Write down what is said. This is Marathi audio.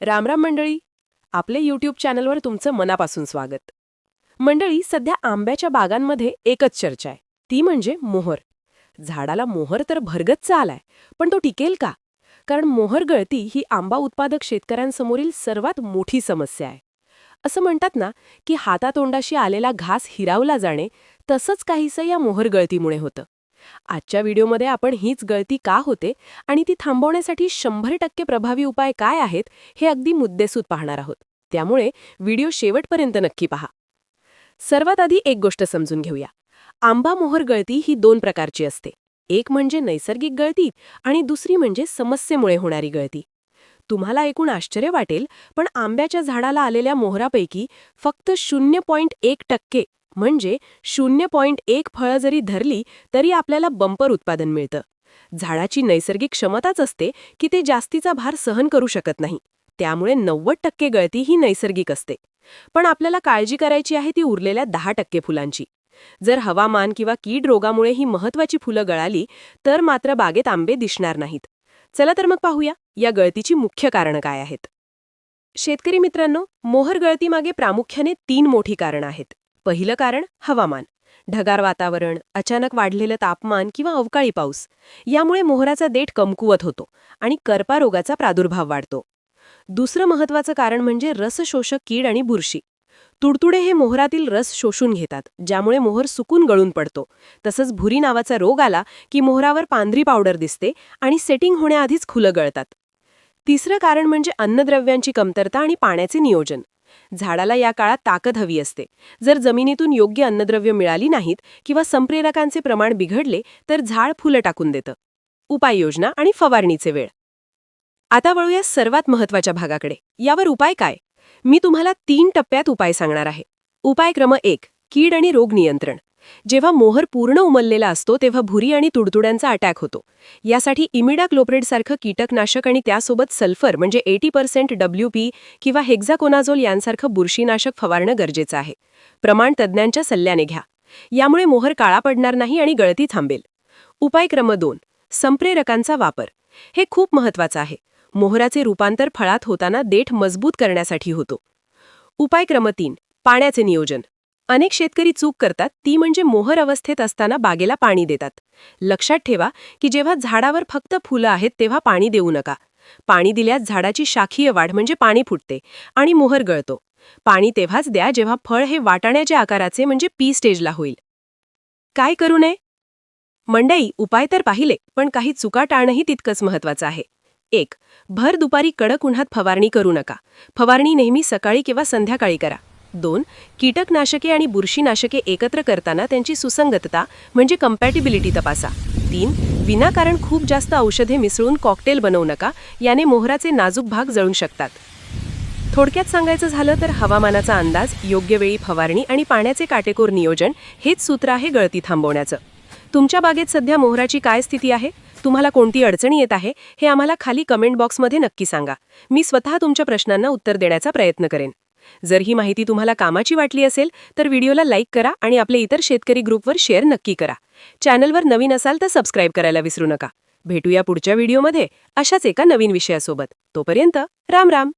रामराम मंडळी आपले यूट्यूब चॅनलवर तुमचं मनापासून स्वागत. मंडळी सध्या आंब्याच्या बागांमध्ये एकच चर्चा आहे. ती म्हणजे मोहर. झाडाला मोहर तर भरगतचा आलाय पण तो टिकेल का? कारण मोहर गळती ही आंबा उत्पादक शेतकऱ्यांसमोरील सर्वात मोठी समस्या आहे. असं म्हणतात ना की हातातोंडाशी आलेला घास हिरावला जाणे तसंच काहीसं या मोहर गळतीमुळे होतं. आजच्या व्हिडिओमध्ये आपण हीच गळती का होते आणि ती थांबवण्यासाठी शंभर टक्के प्रभावी उपाय काय आहेत हे अगदी मुद्देसूद पाहणार आहोत. त्यामुळे व्हिडिओ शेवटपर्यंत नक्की पहा. सर्वात आधी एक गोष्ट समजून घेऊया. आंबा मोहर गळती ही दोन प्रकारची असते. एक म्हणजे नैसर्गिक गळती आणि दुसरी म्हणजे समस्येमुळे होणारी गळती. तुम्हाला एकूण आश्चर्य वाटेल पण आंब्याच्या झाडाला आलेल्या मोहरापैकी फक्त शून्य पॉईंट एक टक्के म्हणजे शून्य पॉईंट एक फळं जरी धरली तरी आपल्याला बंपर उत्पादन मिळतं. झाडाची नैसर्गिक क्षमताच असते की ते जास्तीचा भार सहन करू शकत नाही. त्यामुळे नव्वद टक्के गळती ही नैसर्गिक असते. पण आपल्याला काळजी करायची आहे ती उरलेल्या दहा टक्के फुलांची. जर हवामान किंवा कीड रोगामुळे ही महत्वाची फुलं गळाली तर मात्र बागेत आंबे दिसणार नाहीत. चला तर मग पाहूया या गळतीची मुख्य कारणं काय आहेत. शेतकरी मित्रांनो मोहर गळतीमागे प्रामुख्याने तीन मोठी कारणं आहेत. पहिलं कारण हवामान. ढगार वातावरण अचानक वाढलेलं तापमान किंवा अवकाळी पाऊस यामुळे मोहराचा देठ कमकुवत होतो आणि करपा रोगाचा प्रादुर्भाव वाढतो. दुसरं महत्वाचं कारण म्हणजे रसशोषक कीड आणि बुरशी. तुडतुडे हे मोहरातील रस शोषून घेतात ज्यामुळे मोहर सुकून गळून पडतो. तसंच भुरी नावाचा रोग आला की मोहरावर पांढरी पावडर दिसते आणि सेटिंग होण्याआधीच खुलं गळतात. तिसरं कारण म्हणजे अन्नद्रव्यांची कमतरता आणि पाण्याचे नियोजन. झाडाला या काळात ताकद हवी असते. जर जमिनीतून योग्य अन्नद्रव्य मिळाली नाहीत किंवा संप्रेरकांचे प्रमाण बिघडले तर झाड फुलं टाकून देतं. उपाययोजना आणि फवारणीचे वेळ. आता वळूया सर्वात महत्त्वाच्या भागाकडे. यावर उपाय काय? मी तुम्हाला तीन टप्प्यात उपाय सांगणार आहे. उपाय क्रम एक कीड आणि रोग नियंत्रण. जेव्हा मोहर पूर्ण उमललेला असतो तेव्हा भुरी आणि तुडतुड्यांचा अटॅक होतो. यासाठी इमिडाक्लोप्रेडसारखं कीटकनाशक आणि त्यासोबत सल्फर म्हणजे एटी पर्सेंट डब्ल्यू पी किंवा हेक्झाकोनाझोल यांसारखं बुरशीनाशक फवारणं गरजेचं आहे. प्रमाण तज्ज्ञांच्या सल्ल्याने घ्या. यामुळे मोहर काळा पडणार नाही आणि गळती थांबेल. उपाय क्रम दोन. संप्रेरकांचा वापर. हे खूप महत्वाचं आहे. मोहराचे रूपांतर फळात होताना देठ मजबूत करण्यासाठी होतो. उपाय क्रम तीन. पाण्याचे नियोजन. अनेक शेतकरी चूक करतात ती म्हणजे मोहर अवस्थेत असताना बागेला पाणी देतात. लक्षात ठेवा की जेव्हा झाडावर फक्त फुलं आहेत तेव्हा पाणी देऊ नका. पाणी दिल्यास झाडाची शाखीय वाढ म्हणजे पाणी फुटते आणि मोहर गळतो. पाणी तेव्हाच द्या जेव्हा फळ हे वाटाण्याच्या आकाराचे म्हणजे पी स्टेजला होईल. काय करू नये? मंडई उपाय तर पाहिले पण काही चुका टाळणंही तितकंच महत्वाचं आहे. एक भर दुपारी कडक उन्हात फवारणी करू नका. फवारणी नेहमी सकाळी किंवा संध्याकाळी करा. दोन कीटकनाशके आणि बुरशीनाशके एकत्र करताना त्यांची सुसंगतता म्हणजे कम्पॅटिबिलिटी तपासा. तीन विनाकारण खूप जास्त औषधे मिसळून कॉकटेल बनवू नका याने मोहराचे नाजूक भाग जळू शकतात. थोडक्यात सांगायचं झालं तर हवामानाचा अंदाज योग्य वेळी फवारणी आणि पाण्याचे काटेकोर नियोजन हेच सूत्र आहे गळती थांबवण्याचं. तुमच्या बागेत सध्या मोहराची काय स्थिती आहे? तुम्हाला कोणती अडचणी येत आहे? हे आम्हाला खाली कमेंट बॉक्समध्ये नक्की सांगा. मी स्वतः तुमच्या प्रश्नांना उत्तर देण्याचा प्रयत्न करेन. जर ही माहिती तुम्हाला कामाची वाटली असेल तर व्हिडिओला लाईक करा आणि आपले इतर शेतकरी ग्रुपवर शेअर नक्की करा. चॅनलवर नवीन असाल तर सबस्क्राईब करायला विसरू नका. भेटूया पुढच्या व्हिडिओमध्ये अशाच एका नवीन विषयासोबत. तोपर्यंत राम राम.